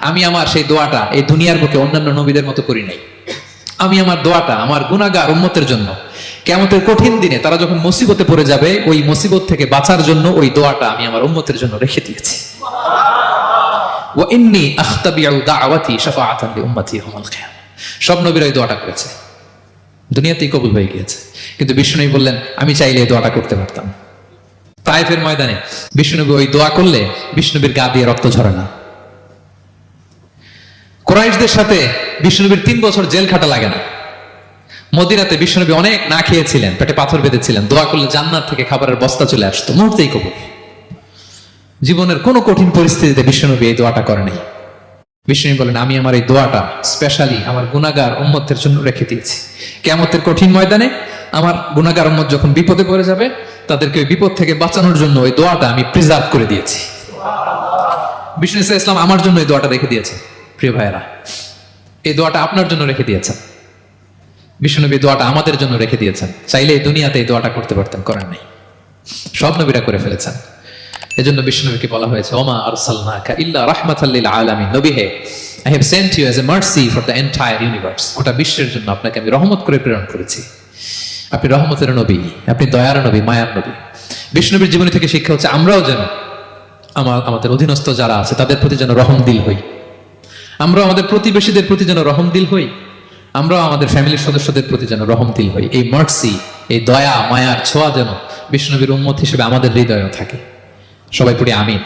আমি আমার সেই দোয়াটা এই দুনিয়ার বুকে অন্যান্য নবীদের মতো করি নাই। আমি আমার দোয়াটা আমার গুনাহগার উন্মতের জন্য। কেমতের কঠিন দিনে তারা যখন মুসিবতে পড়ে যাবে, ওই মুসিবত থেকে বাঁচার জন্য ওই দোয়াটা আমি আমার উম্মতের জন্য রেখে দিয়েছি। সব নবীরা এই দোয়াটা করেছে। দুনিয়াতেই কবুল হয়ে গিয়েছে। কিন্তু বিষ্ণুনবী বললেন, আমি চাইলে এই দোয়াটা করতে পারতাম। তাইফের ময়দানে বিষ্ণুনবী ওই দোয়া করলে বিষ্ণুবীর গা দিয়ে রক্ত ঝরে না। কোরাইশদের সাথে বিষ্ণুনবীর তিন বছর জেল খাটা লাগে না। মদিনাতে বিষ্ণুনবী অনেক না খেয়েছিলেন, পেটে পাথর বেঁধেছিলেন, দোয়া করলে জান্নাত থেকে খাবারের বস্তা চলে আসতো মুহূর্তেই কবুল। জীবনের কোনো কঠিন পরিস্থিতিতে বিষ্ণুনবী এই দোয়াটা করেনি বিষ্ণু বলেন, আমি আমার এই দোয়াটা স্পেশালি আমার গুনাগার উম্মতের জন্য রেখে দিয়েছি। কেমতের কঠিন ময়দানে আমার গুনাগার উম্মত যখন বিপদে পড়ে যাবে, তাদেরকে ওই বিপদ থেকে বাঁচানোর জন্য ওই দোয়াটা আমি প্রিজার্ভ করে দিয়েছি। বিষ্ণু ইসা ইসলাম আমার জন্য এই দোয়াটা রেখে দিয়েছে প্রিয় ভাইয়েরা, এই দোয়াটা আপনার জন্য রেখে দিয়েছেন। বিষ্ণুনবী দোয়াটা আমাদের জন্য রেখে দিয়েছেন। চাইলে এই দুনিয়াতে এই দোয়াটা করতে পারতেন করেন নাই। সব নবীরা করে ফেলেছেন। এজন্য বিষ্ণুনবীকে বলা হয়েছে, ওমা আরসালনাকা ইল্লা রাহমাতাল্লিল আলামিন। নবী হে I have sent you as a mercy for the entire universe গোটা বিশ্বের জন্য আপনাকে আমি রহমত করে প্রেরণ করেছি। আপনি রহমতের নবী, আপনি দয়ার নবী, মায়ার নবী। বিষ্ণুবীর জীবনী থেকে শিক্ষা হচ্ছে, আমরাও যেন আমার, আমাদের অধীনস্থ যারা আছে, তাদের প্রতি যেন রহম দিল হই। আমরা আমাদের প্রতিবেশীদের প্রতি যেন রহম দিল হই। আমরা আমাদের ফ্যামিলির সদস্যদের প্রতি যেন রহম দিল হই। এই মার্সি এই দয়া, মায়ার ছোঁয়া যেন বিষ্ণবীর উন্মত হিসেবে আমাদের হৃদয়েও থাকে। সবাই পড়ি আমিন।